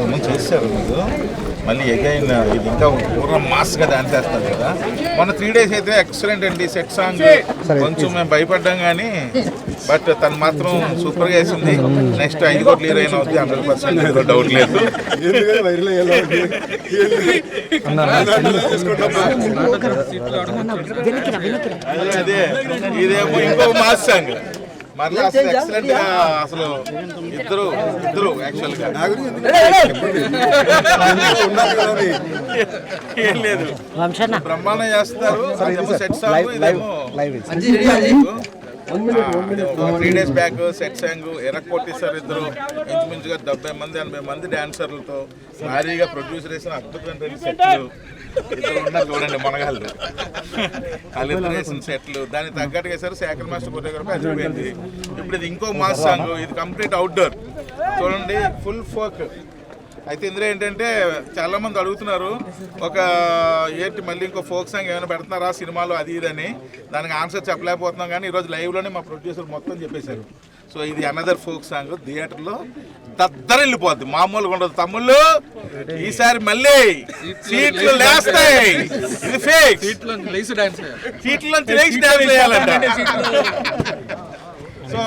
ముందు చేశారు మీరు. మళ్ళీ ఎగైన్ ఇది ఇంకా పూర్వం మాస్గా డాన్స్ చేస్తారు కదా. మొన్న త్రీ డేస్ అయితే ఎక్సలెంట్ అండి సెట్ సాంగ్ కొంచెం మేము భయపడ్డాం కానీ బట్ తను మాత్రం సూపర్గా వేసింది. నెక్స్ట్ ఐదు కోట్లు క్లియర్ అయిన అవుతుంది హండ్రెడ్ పర్సెంట్ డౌట్ లేదు. అదే అదే. ఇదేమో ఇంకో మాస్ సాంగ్ మరలా అసలు ఎక్సలెంట్గా అసలు ఇద్దరు ఇద్దరు యాక్చువల్గా. ఏం లేదు. వంశన్న. బ్రహ్మాండం చేస్తున్నారు. Three days back set song ఎరక్కొట్టేశారు ఇద్దరు ఇంచుమించుగా డెబ్బై మంది ఎనభై మంది డాన్సర్లతో భారీగా ప్రొడ్యూసర్ వేసిన అద్భుతమైన సెట్లు ఇద్దరు ఉన్నారు చూడండి మనగాళ్ళు. వాళ్ళిద్దరు వేసిన సెట్లు. దానికి తగ్గట్టుగా వేశారు శేఖర్ మాస్టర్ కొట్టేగారు అదిరిపోయింది ఇప్పుడు ఇది ఇంకో మాస్ సాంగ్ ఇది కంప్లీట్ అవుట్డోర్ చూడండి ఫుల్ ఫోక్ అయితే ఇందులో ఏంటంటే చాలా మంది అడుగుతున్నారు ఒక ఏంటి మళ్ళీ ఇంకో ఫోక్ సాంగ్ ఏమైనా పెడుతున్నారా సినిమాలో అది ఇది అని దానికి ఆన్సర్ చెప్పలేకపోతున్నాం కానీ ఈరోజు లైవ్లోనే మా ప్రొడ్యూసర్ మొత్తం చెప్పేశారు. సో ఇది అనదర్ ఫోక్ సాంగ్ థియేటర్లో దద్దర వెళ్ళిపోద్ది మామూలుగా ఉండదు. తమ్ముళ్ళు ఈసారి మళ్ళీ సీట్లు లేస్తాయి. ఇది ఫేక్ సీట్లో లేచి డాన్స్ సీట్లో లేచి డాన్స్ చేయాలంట సో